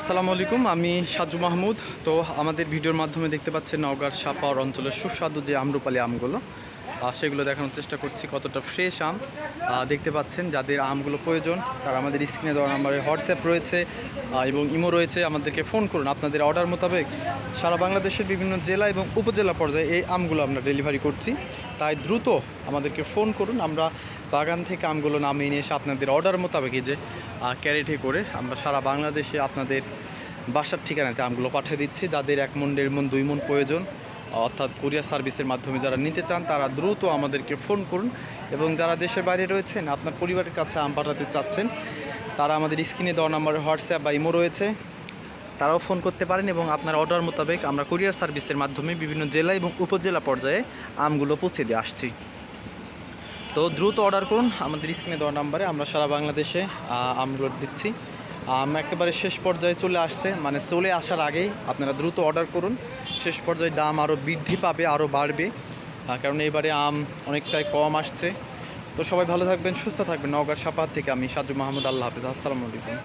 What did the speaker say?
আসসালামু আলাইকুম, আমি সাজু মাহমুদ। তো আমাদের ভিডিওর মাধ্যমে দেখতে পাচ্ছেন নওগাঁর সাপাওয়ার অঞ্চলের সুস্বাদু যে আমরুপালি আমগুলো সেগুলো দেখানোর চেষ্টা করছি কতটা ফ্রেশ আম। দেখতে পাচ্ছেন যাদের আমগুলো প্রয়োজন, তারা আমাদের স্ক্রিনে দেওয়া নাম্বারে হোয়াটসঅ্যাপ রয়েছে এবং ইমো রয়েছে, আমাদেরকে ফোন করুন। আপনাদের অর্ডার মোতাবেক সারা বাংলাদেশের বিভিন্ন জেলা এবং উপজেলা পর্যায়ে এই আমগুলো আমরা ডেলিভারি করছি। তাই দ্রুত আমাদেরকে ফোন করুন, আমরা বাগান থেকে আমগুলো নামিয়ে নিয়ে এসে আপনাদের অর্ডার মোতাবেক যে ক্যারেটে করে আমরা সারা বাংলাদেশে আপনাদের বাসার ঠিকানাতে আমগুলো পাঠিয়ে দিচ্ছি। যাদের এক মন, দেড় মন, দুই মন প্রয়োজন, অর্থাৎ কুরিয়ার সার্ভিসের মাধ্যমে যারা নিতে চান, তারা দ্রুত আমাদেরকে ফোন করুন। এবং যারা দেশের বাইরে রয়েছেন, আপনার পরিবারের কাছে আম পাঠাতে চাচ্ছেন, তারা আমাদের স্ক্রিনে দেওয়া নাম্বারে হোয়াটসঅ্যাপ বা ইমো রয়েছে। তারাও ফোন করতে পারেন এবং আপনার অর্ডার মোতাবেক আমরা কুরিয়ার সার্ভিসের মাধ্যমে বিভিন্ন জেলা এবং উপজেলা পর্যায়ে আমগুলো পৌঁছে দিয়ে আসছি। তো দ্রুত অর্ডার করুন। আমাদের স্ক্রিনে দেওয়া নাম্বারে আমরা সারা বাংলাদেশে আমরোড দিচ্ছি। আম একেবারে শেষ পর্যায়ে চলে আসছে। মানে চলে আসার আগেই আপনারা দ্রুত অর্ডার করুন। শেষ পর্যায়ে দাম আরও বৃদ্ধি পাবে আরও বাড়বে। কারণ এবারে আম অনেকটাই কম আসছে। তো সবাই ভালো থাকবেন, সুস্থ থাকবেন। নওগাঁ সাপাহার থেকে আমি সাজু মাহমুদ, আল্লাহ হাফিজ। আসসালামু আলাইকুম।